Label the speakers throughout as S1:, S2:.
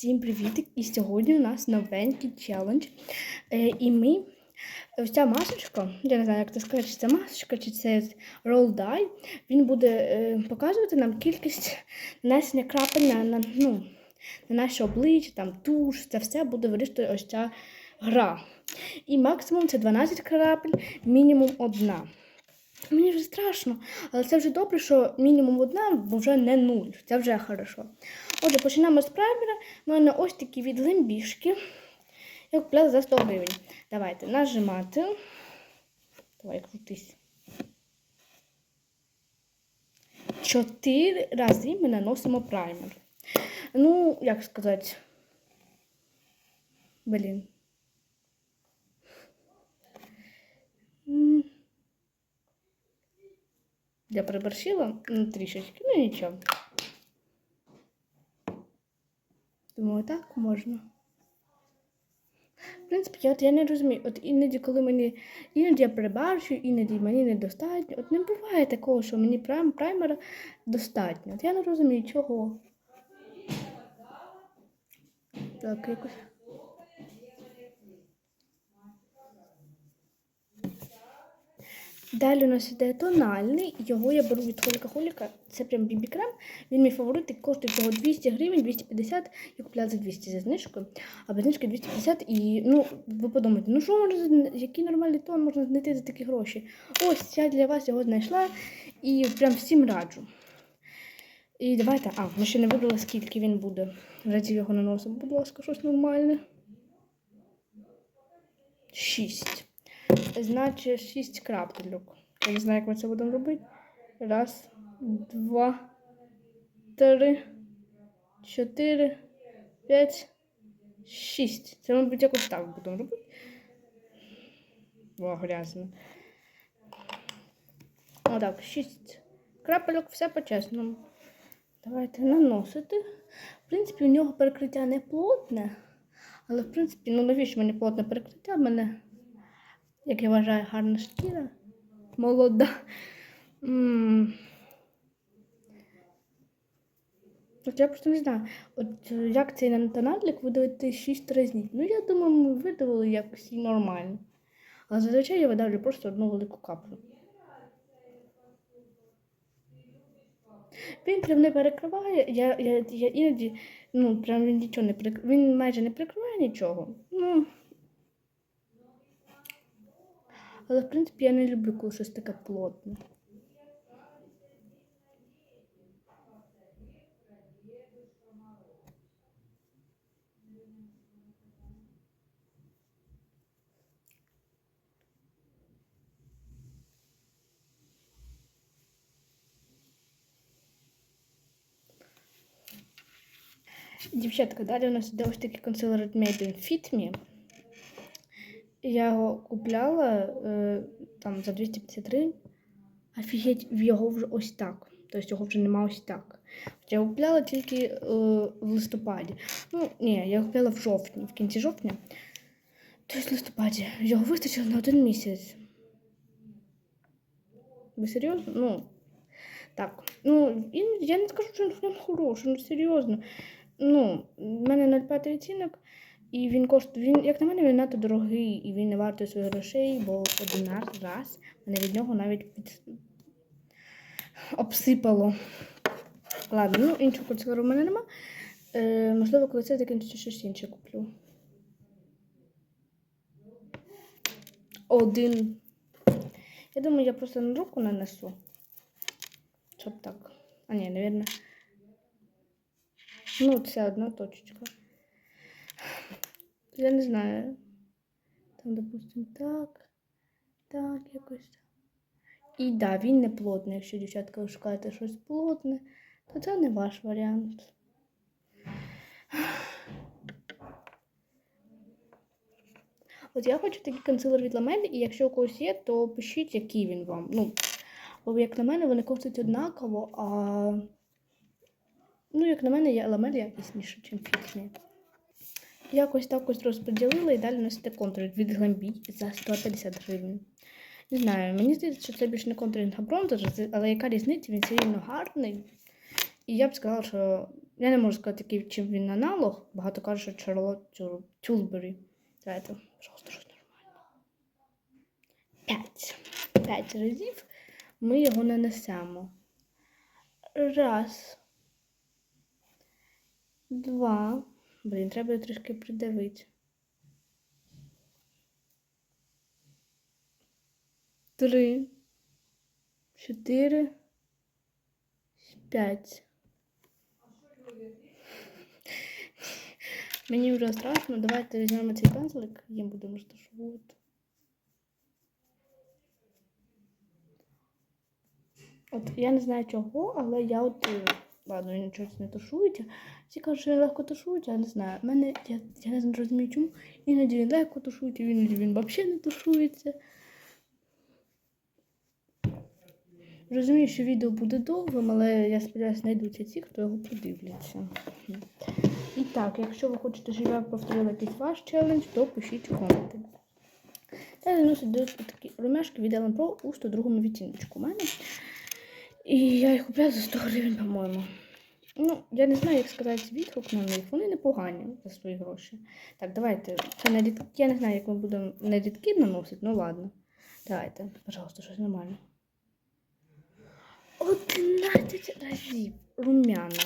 S1: Всім привіт! І сьогодні у нас новенький челендж. Е, і ми, ось ця масочка, я не знаю, як це сказати, чи це масочка, чи це roll die, він буде е, показувати нам кількість нанесення крапель на, на, ну, на наше обличчя, там туш, це все буде вирішувати ось ця гра. І максимум це 12 крапель, мінімум одна. Мені вже страшно, але це вже добре, що мінімум одна, бо вже не нуль. Це вже хорошо. Отже, починаємо з праймера. У мене ось такі від лембішки. Я купляла за 100 гривень. Давайте нажимати. Давай крутись. Чотири рази ми наносимо праймер. Ну, як сказати. Блін. Я переборщила ну, трішечки, ну нічого. Думаю, так можна. В принципі, я, от, я не розумію. От іноді, коли мені іноді я перебарщу, іноді мені недостатньо. От не буває такого, що мені прайм, праймера достатньо. От я не розумію, чого. Так, якось. Далі у нас іде тональний, його я беру від Холіка Холіка. Це прям бібі-крем. Він мій фаворит, і коштує всього 200 гривень, 250. Я купляла за 200 зі знижкою, а без знижки 250. І ну, ви подумайте, ну що можна, який нормальний тон можна знайти за такі гроші? Ось я для вас його знайшла і прям всім раджу. І давайте, а, ми ще не вибрали, скільки він буде. В його наносимо, будь ласка, щось нормальне. Шість. Значить, 6 крапельок. Я не знаю, як ми це будемо робити. Раз, два, три, чотири, п'ять, шість. Це, мабуть, якось так будемо робити. О, грязно. Отак, шість крапельок, все по-чесному. Давайте наносити. В принципі, у нього перекриття не плотне. Але, в принципі, ну навіщо мені плотне перекриття? Мене як я вважаю, гарна шкіра. Молода. М. От я просто не знаю, от е, як цей нам тональник видавити 6 разів. Ну, я думаю, ми видавили якось і нормально. Але зазвичай я видавлю просто одну велику каплю. Він прям не перекриває. Я, я, я іноді, ну, прям він нічого не перекриває. Він майже не перекриває нічого. Ну. Але, в принципі, я не люблю, коли щось таке плотне. Дівчатка, далі у нас іде ось такий консилер від Maybelline Fit Me. Я його купляла е, там за 250 гривень. Офігеть, в його вже ось так. Тобто його вже нема ось так. Я купляла тільки е, в листопаді. Ну, ні, я купляла в жовтні, в кінці жовтня. Тобто в листопаді. Його вистачило на один місяць. Ви серйозно? Ну, так. Ну, я не скажу, що він ньому хороший, ну серйозно. Ну, в мене 0,5 відцінок. І він коштує, він, як на мене, він надто дорогий і він не вартує своїх грошей, бо один раз, мене від нього навіть під... обсипало. Ладно, ну іншого консилеру в мене нема. Е, можливо, коли це закінчиться, щось інше куплю. Один. Я думаю, я просто на руку нанесу. Щоб так. А ні, навірно. Ну, це одна точечка. Я не знаю. Там, допустим, так. Так, якось. так. І да, він не плотний. Якщо дівчатка ви шукаєте щось плотне, то це не ваш варіант. От я хочу такий консилер від Ламель, і якщо у когось є, то пишіть, який він вам. Ну, бо як на мене, вони коштують однаково, а ну, як на мене, Ламель якісніше, ніж фітні. Якось так ось розподілила і далі носити контур від Гламбій за 150 гривень. Не знаю, мені здається, що це більше не контуринг, а бронзер, але яка різниця, він все рівно гарний. І я б сказала, що Я не можу сказати, який чим він аналог. Багато кажуть, що Чарлот Тюл- Тюлбері. Давайте, пожалуйста, щось нормальне. П'ять. П'ять разів ми його нанесемо. Раз. Два. Блін, треба трішки придавити. Три. Чотири. П'ять. Мені вже страшно. Давайте візьмемо цей пензлик, їм будемо розташовувати. От я не знаю чого, але я от. Ладно, він нічого не тушується. Всі кажуть, що легко тушується, я не знаю. У мене я, я не розумію, чому. Іноді він легко тушується, іноді він взагалі не тушується. Розумію, що відео буде довгим, але я сподіваюся, знайдуться ті, хто його подивляться. І так, якщо ви хочете, щоб я повторила якийсь ваш челендж, то пишіть в коменти. Далі носить до такі румяшки від Ellen Pro у 102 відтіночку у мене. І я їх купляла за 100 гривень, по-моєму. Ну, я не знаю, як сказати відгук на них. Вони непогані за свої гроші. Так, давайте. Це на рідкі. Я не знаю, як ми будемо на рідкі наносити, ну ладно. Давайте, пожалуйста, щось нормальне. 11 разів румяна.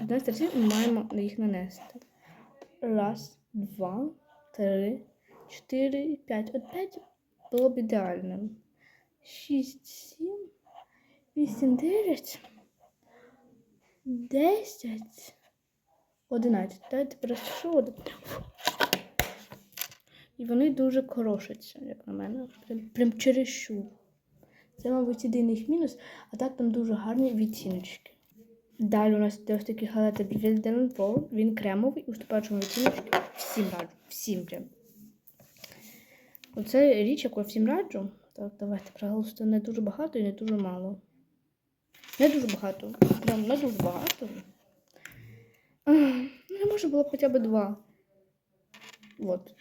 S1: 11 разів ми маємо їх нанести. Раз, два, три, чотири, п'ять. От п'ять було б ідеальним. Шість, сім, вісім, дев'ять, десять, одинадцять. Давайте пересушувати. І вони дуже корошаться, як на мене. Прям, прям чересчур. Це, мабуть, єдиний їх мінус, а так там дуже гарні відтіночки. Далі у нас йде ось такий халатик від Dylan. Він кремовий, у ступаючому відтіночку. Всім раджу, всім прям. Оце річ, яку я всім раджу. Так, давайте, пожалуйста, не дуже багато і не дуже мало. Не дуже багато. Прям не дуже багато. Не може було б хоча б два. От.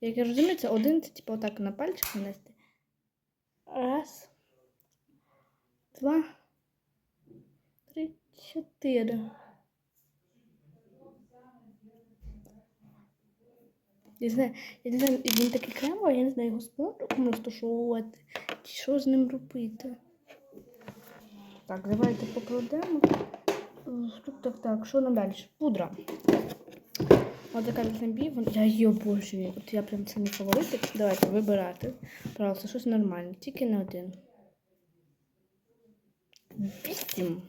S1: Як я розумію, це один, це типу отак на пальчик нанести. Раз. Два. Три, чотири. Я знаю, я не знаю, він такий кремовий, я не знаю його спонжиком розташовувати. Чи що з ним робити? Так, давайте покладемо. Так, так, так, що нам далі? Пудра. Ось така бі, я її обожнюю. От я прям це мій фаворитик. Давайте вибирати. Пожалуйста, щось нормальне, тільки не один. Вісім.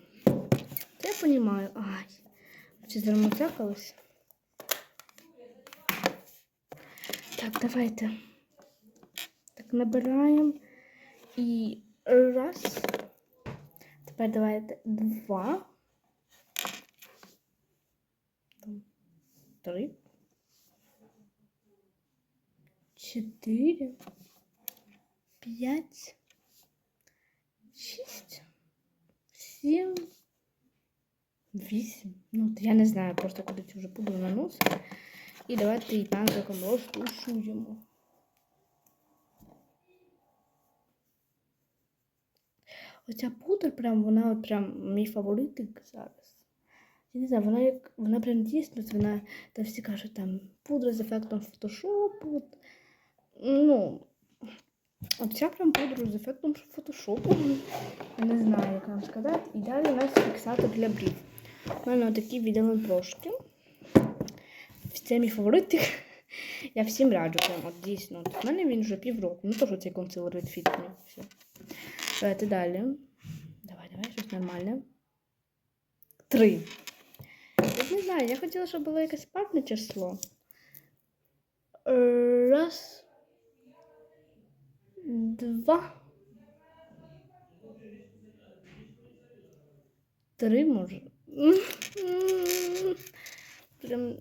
S1: Це я розумію. Ай. Чи зармотякалось? Так, давайте. Так, набираємо. І раз. Тепер давайте два. Там, Три. Чотири. П'ять. Шість. Сім. Вісім. Ну, от я не знаю просто куди цю вже буду наносити. І давайте її пензликом розтушуємо. Оця пудра, прям, вона от прям мій фаворитик зараз. Я не знаю, вона як вона прям дійсно, вона та всі кажуть, там пудра з ефектом фотошопу. От, ну, оця прям пудра з ефектом фотошопу. Я не знаю, як вам сказати. І далі у нас фіксатор для брів. У мене отакі відділені трошки. Це мій фаворитик. Я всім раджу, прям, от дійсно. От, в мене він вже півроку. Ну теж цей консилер від. Все. Давайте далі. Давай, давай, щось нормальне. Три. Я не знаю, я хотіла, щоб було якесь парне число. Е, Раз. Два. Три може. Прям.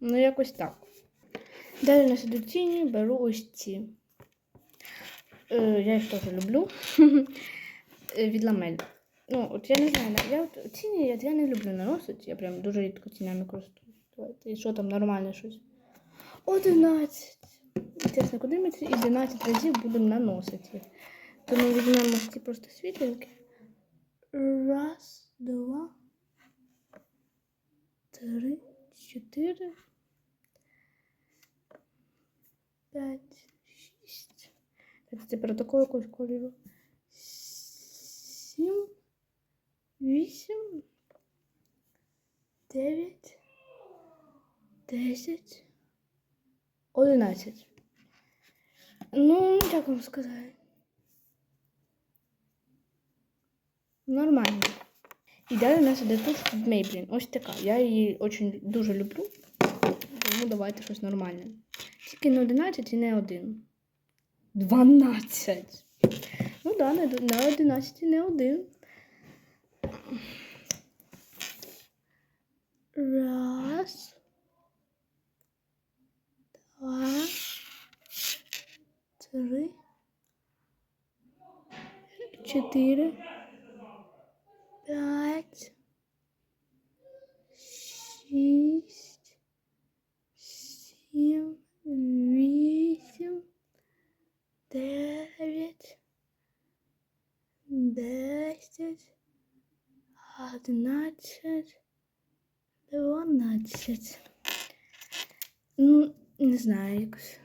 S1: Ну, якось так. Далі на седукційні беру ось ці. Е, я їх теж люблю. Е, Від ламель. Ну, от я не знаю, я от ціні я, я не люблю наносити. Я прям дуже рідко цінями користуюсь. І що там нормальне щось? 11. Чесно, куди ми ці 11 разів будемо наносити? їх? То ми візьмемо ці просто світленькі. Раз, два, три, чотири, п'ять. Так, тепер такого якогось кольору. Сім, вісім, дев'ять, десять, одинадцять. Ну, як вам сказати? Нормально. І далі у нас іде тут від Maybelline. Ось така. Я її очень дуже люблю. Тому давайте щось нормальне. Тільки не 11 і не 1. 12. Ну да, на 11 не один. Раз. Два. Три. Чотири. 11. Ну, не знаю якось.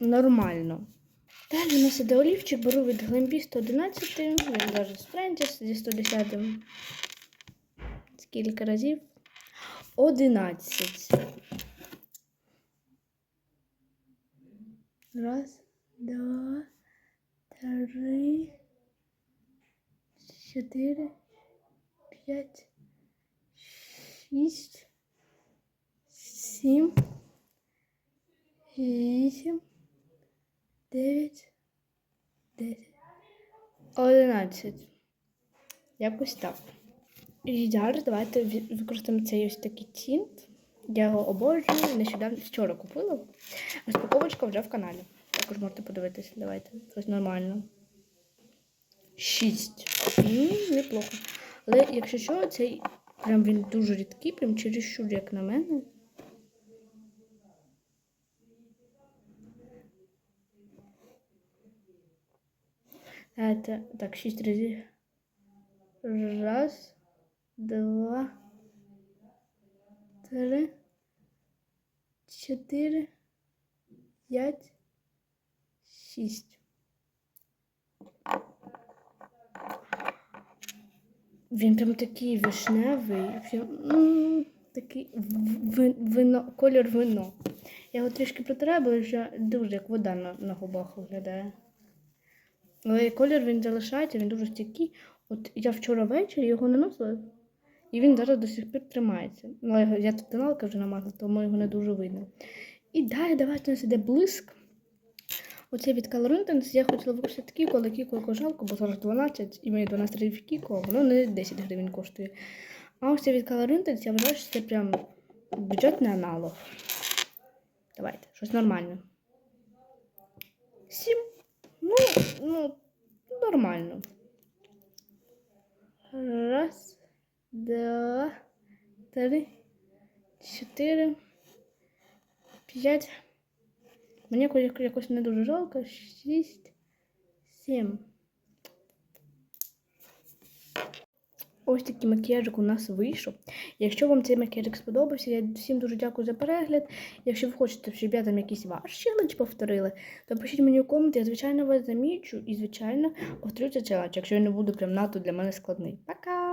S1: Нормально. Далі у нас іде олівчик, беру від глимбі 111, він навіть з Френдіс зі 110. Скільки разів? 11. Раз, два, три, чотири п'ять, шість, сім, вісім, дев'ять, десять, одинадцять. Якось так. І зараз давайте використаємо цей ось такий тінт. Я його обожнюю, нещодавно вчора купила. Розпаковочка вже в каналі. Також можете подивитися. Давайте. Щось нормально. Шість. Неплохо. Але якщо що, цей прям він дуже рідкий, прям чересчур, як на мене. Давайте, так, шість разів. Раз, два, три, чотири, п'ять, шість. Він прям такий вишневий, він, такий ви- вино, колір вино. Я його трішки протираю, бо вже дуже як вода на, на губах виглядає. Але колір він залишається, він дуже стійкий. От я вчора ввечері його наносила, і він зараз до сих пір тримається. Ну, але я тут тоналка вже намазала, тому його не дуже видно. І далі давайте у нас іде блиск. Оцей від Color я хотіла використати Кіко, але Кіко яко жалко, бо зараз 12 і мені 12 гривень Кіко, воно не 10 гривень коштує. А ось цей від Color Intense, я вважаю, що це прям бюджетний аналог. Давайте, щось нормальне. Сім. Ну, ну, нормально. Раз, два, три, чотири, п'ять. Мені якось, не дуже жалко. Шість, сім. Ось такий макіяжик у нас вийшов. Якщо вам цей макіяжик сподобався, я всім дуже дякую за перегляд. Якщо ви хочете, щоб я там якийсь ваш челендж повторила, то пишіть мені у коменти, я звичайно вас замічу і, звичайно, повторю цей челендж, якщо він не буде прям надто для мене складний. Пока!